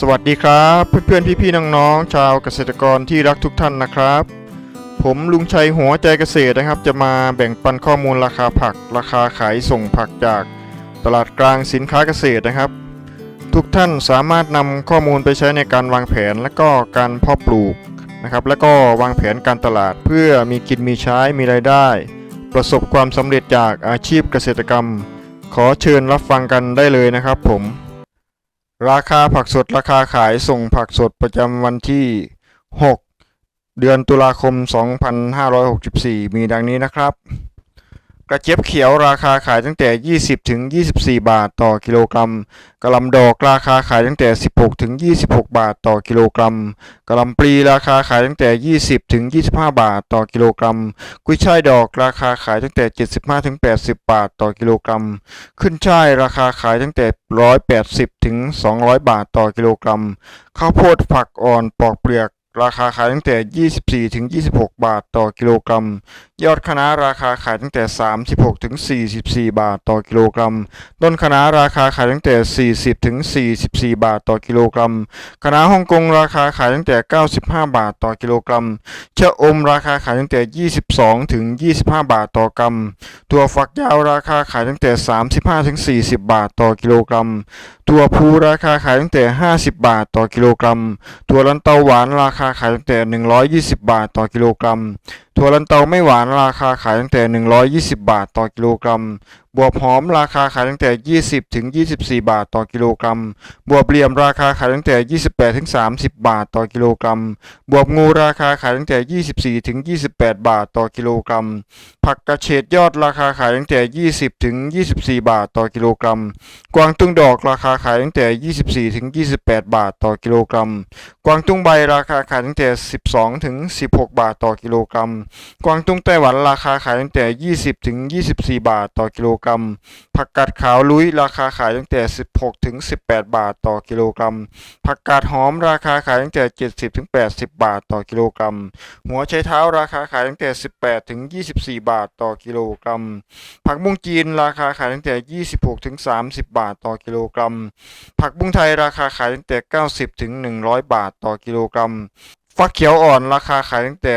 สวัสดีครับ เพื่อนๆพี่ๆน้องๆชาวเกษตรกรที่รักทุกท่านนะครับ ผมลุงชัยหัวใจเกษตรนะครับ จะมาแบ่งปันข้อมูลราคาผัก ราคาขายส่งผักจากตลาดกลางสินค้าเกษตรนะครับ ทุกท่านสามารถนำข้อมูลไปใช้ในการวางแผนและก็การเพาะปลูกนะครับ และก็วางแผนการตลาดเพื่อมีกินมีใช้มีรายได้ ประสบความสำเร็จจากอาชีพเกษตรกรรม ขอเชิญรับฟังกันได้เลยนะครับผม ราคาผักสดราคาขายส่งผักสดประจำวันที่ 6 เดือนตุลาคม 2564 มีดังนี้นะครับ ระเจี๊ยบเขียวราคาขายตั้งแต่ 20ถึง24 บาทต่อกิโลกรัมกะลำดอกราคาขายตั้งแต่ 16ถึง26 บาทต่อกิโลกรัมกะลำปลีราคาขายตั้งแต่ 20ถึง25 บาทต่อกิโลกรัม กุ้ยช่ายดอกราคาขายตั้งแต่ 75ถึง80 บาทต่อกิโลกรัม ขึ้นช่ายราคาขายตั้งแต่ 180ถึง200 บาทต่อกิโลกรัม ข้าวโพดผักอ่อนปอกเปลือก ราคาขายตั้งแต่ 24 ถึง 26 บาทต่อกิโลกรัม ยอดคะน้าราคาขายตั้งแต่ 36 ถึง 44 บาทต่อกิโลกรัม ต้นคะน้าราคาขายตั้งแต่ 40 ถึง 44 บาทต่อกิโลกรัมคะน้าฮ่องกงราคาขายตั้งแต่ 95 บาทต่อกิโลกรัม ชะอมราคาขายตั้งแต่ 22 ถึง 25 บาทต่อกรัม ถั่วฝักยาวราคาขายตั้งแต่ 35 ถึง 40 บาทต่อกิโลกรัม ถั่วพูราคาขายตั้งแต่ 50 บาทต่อกิโลกรัม ถั่วลันเตาหวานราคาาขายตั้งแต่ 120 บาทต่อกิโลกรัม ถั่วลันเตาไม่หวานราคาขายตั้งแต่ 120 บาทต่อกิโลกรัม บวบหอมราคาขายตั้งแต่ 20 ถึง 24 บาทต่อกิโลกรัม บวบเหลี่ยมราคาขายตั้งแต่ 28 ถึง 30 บาทต่อกิโลกรัม บวบงูราคาขายตั้งแต่ 24 ถึง 28 บาทต่อกิโลกรัม ผักกระเฉดยอดราคาขายตั้งแต่ 20 ถึง 24 บาทต่อกิโลกรัม กวางตุ้งดอกราคาขายตั้งแต่ 24 ถึง 28 บาทต่อกิโลกรัม กวางตุ้งใบราคาขายตั้งแต่ 12 ถึง 16 บาทต่อกิโลกรัมกวางตุ้งไต้หวันราคาขายตั้งแต่ 20 ถึง 24 บาทต่อกิโลกรัม ผักกาดขาวลุยราคาขายตั้งแต่ 16 ถึง 18 บาทต่อกิโลกรัม ผักกาดหอมราคาขายตั้งแต่ 70 ถึง 80 บาทต่อกิโลกรัม หัวไชเท้าราคาขายตั้งแต่ 18 ถึง 24 บาทต่อกิโลกรัม ผักบุ้งจีนราคาขายตั้งแต่ 26 ถึง 30 บาทต่อกิโลกรัม ผักบุ้งไทยราคาขายตั้งแต่ 90 ถึง 100 บาทต่อกิโลกรัม ฟักเขียวอ่อนราคาขายตั้งแต่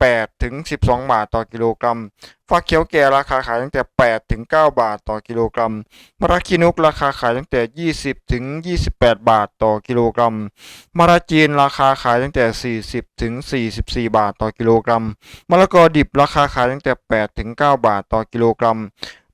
8 ถึง 12 บาทต่อกิโลกรัม ฟักเขียวแก่ราคาขายตั้งแต่ 8 ถึง 9 บาทต่อกิโลกรัมมะระขี้นกราคาขายตั้งแต่ 20 ถึง 28 บาทต่อกิโลกรัมมะระจีนราคาขายตั้งแต่ 40 ถึง 44 บาทต่อกิโลกรัมมะละกอดิบราคาขายตั้งแต่ 8 ถึง 9 บาทต่อกิโลกรัม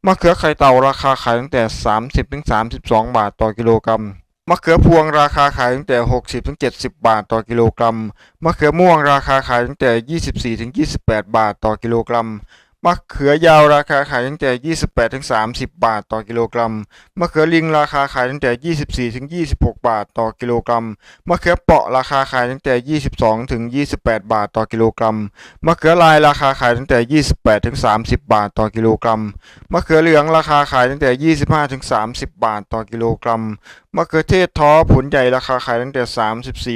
มะเขือไข่เต่าราคาขายตั้งแต่ 30 ถึง 32 บาทต่อกิโลกรัม มะเขือพวงราคาขายตั้งแต่ 60ถึง70 บาทต่อกิโลกรัม มะเขือม่วงราคาขายตั้งแต่ 24ถึง28 บาทต่อกิโลกรัม มะเขือยาวราคาขายตั้งแต่ 28ถึง30 บาทต่อกิโลกรัม มะเขือลิงราคาขายตั้งแต่ 24ถึง26 บาทต่อกิโลกรัม มะเขือเปาะราคาขายตั้งแต่ 22ถึง28 บาทต่อกิโลกรัม มะเขือลายราคาขายตั้งแต่ 28ถึง30 บาทต่อกิโลกรัม มะเขือเหลืองราคาขายตั้งแต่ 25ถึง30 บาทต่อกิโลกรัม มะเขือเทศท้อผลใหญ่ราคาขายตั้งแต่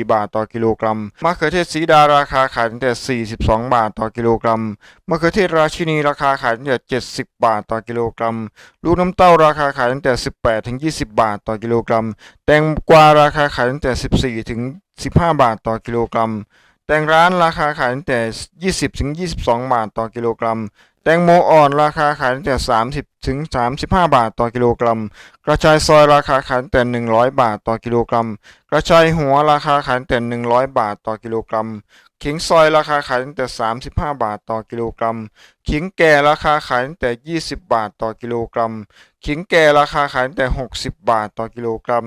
34 บาทต่อกิโลกรัม มะเขือเทศสีดาราคาขายตั้งแต่ 42 บาทต่อกิโลกรัม มะเขือเทศราชินีราคาขายตั้งแต่ 70 บาทต่อกิโลกรัม ลูกน้ำเต้าราคาขายตั้งแต่ 18ถึง20 บาทต่อกิโลกรัม แตงกวาราคาขายตั้งแต่ 14ถึง15 บาทต่อกิโลกรัม แตงร้านราคาขายตั้งแต่ 20ถึง22 บาทต่อกิโลกรัม ตงโมอ่อนราคาขายตั้งแต่ 30ถึง35 บาทต่อกิโลกรัม กระชายซอยราคาขายตั้งแต่ 100 บาทต่อกิโลกรัม กระชายหัวราคาขายตั้งแต่ 100 บาทต่อกิโลกรัม ขิงซอยราคาขายตั้งแต่ 35 บาทต่อกิโลกรัม ขิงแก่ราคาขายตั้งแต่ 20 บาทต่อกิโลกรัม ขิงแก่ราคาขายตั้งแต่ 60 บาทต่อกิโลกรัม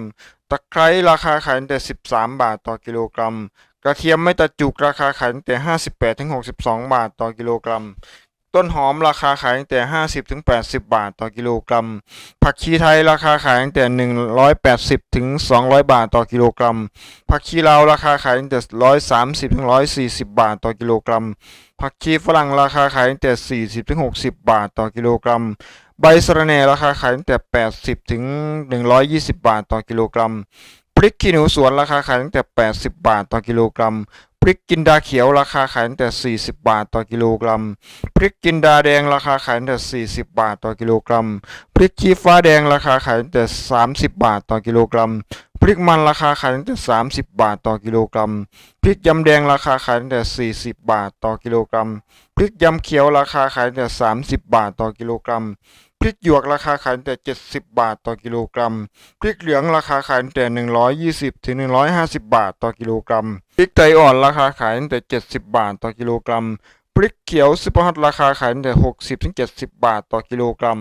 ตะไคร้ราคาขายตั้งแต่ 13 บาทต่อกิโลกรัม กระเทียมไม่ตะจุกราคาขายตั้งแต่ 58ถึง62 บาทต่อกิโลกรัม ต้นหอมราคาขายตั้งแต่ 50ถึง80 บาทต่อกิโลกรัม ผักชีไทยราคาขายตั้งแต่ 180ถึง200 บาทต่อกิโลกรัม ผักชีลาวราคาขายตั้งแต่ 130ถึง140 บาทต่อกิโลกรัม ผักชีฝรั่งราคาขายตั้งแต่ 40ถึง60 บาทต่อกิโลกรัม ใบสะระแหน่ราคาขายตั้งแต่ 80ถึง120 บาทต่อกิโลกรัมพริกขี้หนูสวนราคาขายตั้งแต่ 80 บาทต่อกิโลกรัม พริกจินดาเขียวราคาขายตั้งแต่ 40 บาทต่อกิโลกรัม พริกจินดาแดงราคาขายตั้งแต่ 40 บาทต่อกิโลกรัม พริกชี้ฟ้าแดงราคาขายตั้งแต่ 30 บาทต่อกิโลกรัม พริกมันราคาขายตั้งแต่ 30 บาทต่อกิโลกรัม พริกยำแดงราคาขายตั้งแต่ 40 บาทต่อกิโลกรัม พริกยำเขียวราคาขายตั้งแต่ 30 บาทต่อกิโลกรัมพริกหยวกราคาขายแต่ 70 บาทต่อกิโลกรัม พริกเหลืองราคาขายแต่ 120-150 บาทต่อกิโลกรัม ริกไทยอ่อนราคาขายตั้งแต่ 70 บาทต่อกิโลกรัม พริกเขียวซุปเปอร์ฮอตราคาขายตั้งแต่ 60ถึง70 บาทต่อกิโลกรัม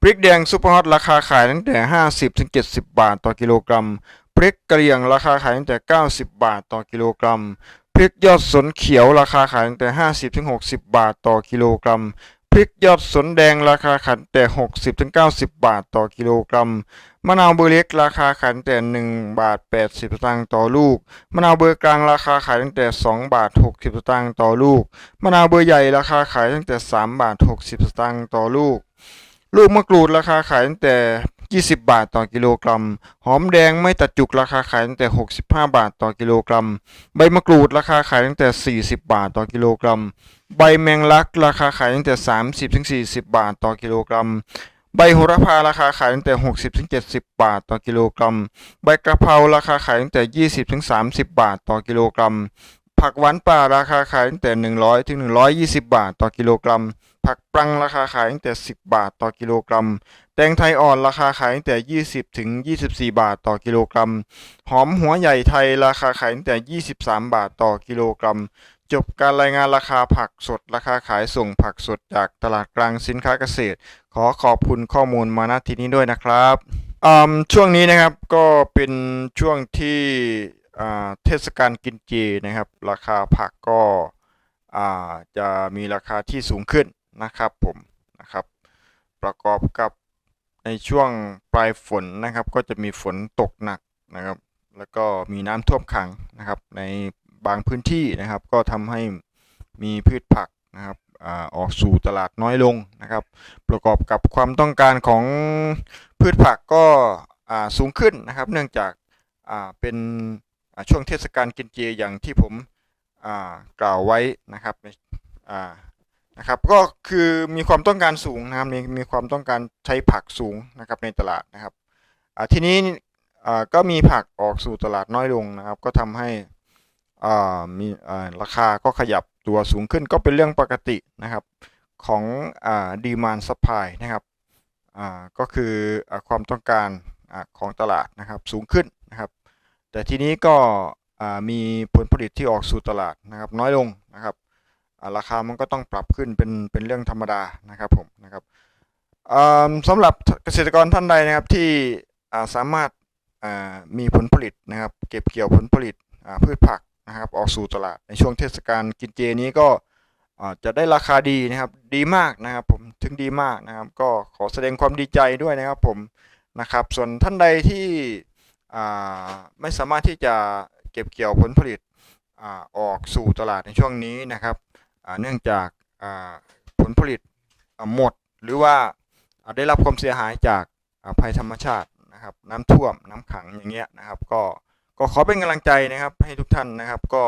พริกแดงซุปเปอร์ฮอตราคาขายตั้งแต่ 50ถึง70 บาทต่อกิโลกรัม พริกกระเหรี่ยงราคาขายตั้งแต่ 90 บาทต่อกิโลกรัม พริกยอดสนเขียวราคาขายตั้งแต่ 50ถึง60 บาทต่อกิโลกรัมพริกยอดสนแดงราคาขายตั้งแต่ 60ถึง90 บาทต่อกิโลกรัม มะนาวเบอร์เล็กราคาขายตั้งแต่1บาท80สตางค์ต่อลูก มะนาวเบอร์กลางราคาขายตั้งแต่2บาท60สตางค์ต่อลูก มะนาวเบอร์ใหญ่ราคาขายตั้งแต่3บาท60สตางค์ต่อลูก ลูกมะกรูดราคาขายตั้งแต่20 บาทต่อกิโลกรัม หอมแดงไม่ตัดจุกราคาขายตั้งแต่ 65 บาทต่อกิโลกรัม ใบมะกรูดราคาขายตั้งแต่ 40 บาทต่อกิโลกรัม ใบแมงลักราคาขายตั้งแต่ 30-40 บาทต่อกิโลกรัม ใบโหระพาราคาขายตั้งแต่ 60ถึง70บาทต่อกิโลกรัม ใบกระเพราราคาขายตั้งแต่ 20ถึง30บาทต่อกิโลกรัม ผักหวานป่าราคาขายตั้งแต่ 100ถึง120บาทต่อกิโลกรัม ผักปรังราคาขายตั้งแต่ 10 บาทต่อกิโลกรัม แตงไทยอ่อนราคาขายตั้งแต่ 20ถึง24บาทต่อกิโลกรัม หอมหัวใหญ่ไทยราคาขายตั้งแต่ 23 บาทต่อกิโลกรัม จบการรายงานราคาผักสด ราคาขายส่งผักสดจากตลาดกลางสินค้าเกษตร ขอขอบคุณข้อมูลมาณที่นี้ด้วยนะครับช่วงนี้นะครับก็เป็นช่วงที่เทศกาลกินเจนะครับ ราคาผักก็จะมีราคาที่สูงขึ้นนะครับผมนะครับ ประกอบกับในช่วงปลายฝนนะครับ ก็จะมีฝนตกหนักนะครับ แล้วก็มีน้ำท่วมขังนะครับใน บางพื้นที่นะครับ ก็ทำให้มีพืชผักนะครับออกสู่ตลาดน้อยลงนะครับ ประกอบกับความต้องการของพืชผักก็สูงขึ้นนะครับ เนื่องจากาเป็นช่วงเทศกาลกินเจอย่างที่ผมกล่าวไว้นะครับนะครับ ก็คือมีความต้องการสูงนะครับมีมีความต้องการใช้ผักสูงนะครับในตลาดนะครับทีนี้ก็มีผักออกสู่ตลาดน้อยลงนะครับ ก็ทำให้ มีราคาก็ขยับตัวสูงขึ้นก็เป็นเรื่องปกตินะครับของอดีมานซัพพลายนะครับก็คืออความต้องการอของตลาดนะครับสูงขึ้นนะครับ แต่ทีนี้ก็มีผลผลิตที่ออกสู่ตลาดนะครับ น้อยลงนะครับราคามันก็ต้องปรับขึ้นเป็นเป็นเรื่องธรรมดานะครับผมนะครับสำหรับเกษตรกรท่านใดนะครับที่สามารถมีผลผลิตนะครับ เก็บเกี่ยวผลผลิตพืชผัก นะครับออกสู่ตลาดในช่วงเทศกาลกินเจนี้ก็จะได้ราคาดีนะครับดีมากนะครับผมถึงดีมากนะครับ ก็ขอแสดงความดีใจด้วยนะครับผมนะครับส่วนท่านใดที่ไม่สามารถที่จะเก็บเกี่ยวผลผลิตอออกสู่ตลาดในช่วงนี้นะครับเนื่องจากผลผลิตหมดหรือว่าได้รับความเสียหายจากภัยธรรมชาตินะครับ น้ำท่วมน้ำขังอย่างเงี้ยนะครับ ก็ ก็ขอเป็นกำลังใจนะครับ ให้ทุกท่านนะครับ ก็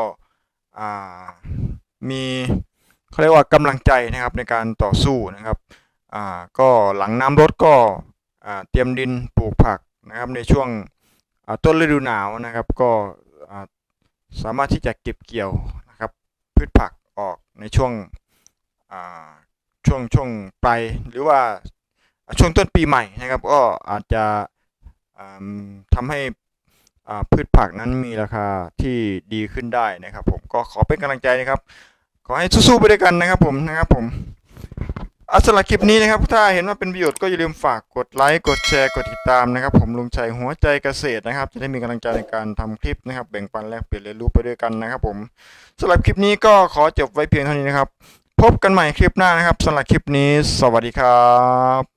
มีเขาเรียกว่ากำลังใจนะครับในการต่อสู้นะครับก็หลังน้ำลดก็เตรียมดินปลูกผักนะครับในช่วงต้นฤดูหนาวนะครับ ก็สามารถที่จะเก็บเกี่ยวนะครับพืชผักออกในช่วงช่วงช่วงปลายหรือว่าช่วงต้นปีใหม่นะครับ ก็อาจจะอ่าทำให้ พืชผักนั้นมีราคาที่ดีขึ้นได้นะครับ ผมก็ขอเป็นกำลังใจนะครับ ขอให้สู้ๆไปด้วยกันนะครับ ผมนะครับผมอาสำหรับคลิปนี้นะครับ ถ้าเห็นว่าเป็นประโยชน์ก็อย่าลืมฝากกดไลค์กดแชร์กดติดตามนะครับ ผมลุงชัยหัวใจเกษตรนะครับ จะได้มีกำลังใจในการทำคลิปนะครับ แบ่งปันแลกเปลี่ยนเรียนรู้ไปด้วยกันนะครับ ผมสำหรับคลิปนี้ก็ขอจบไว้เพียงเท่านี้นะครับ พบกันใหม่คลิปหน้านะครับสำหรับคลิปนี้ สวัสดีครับ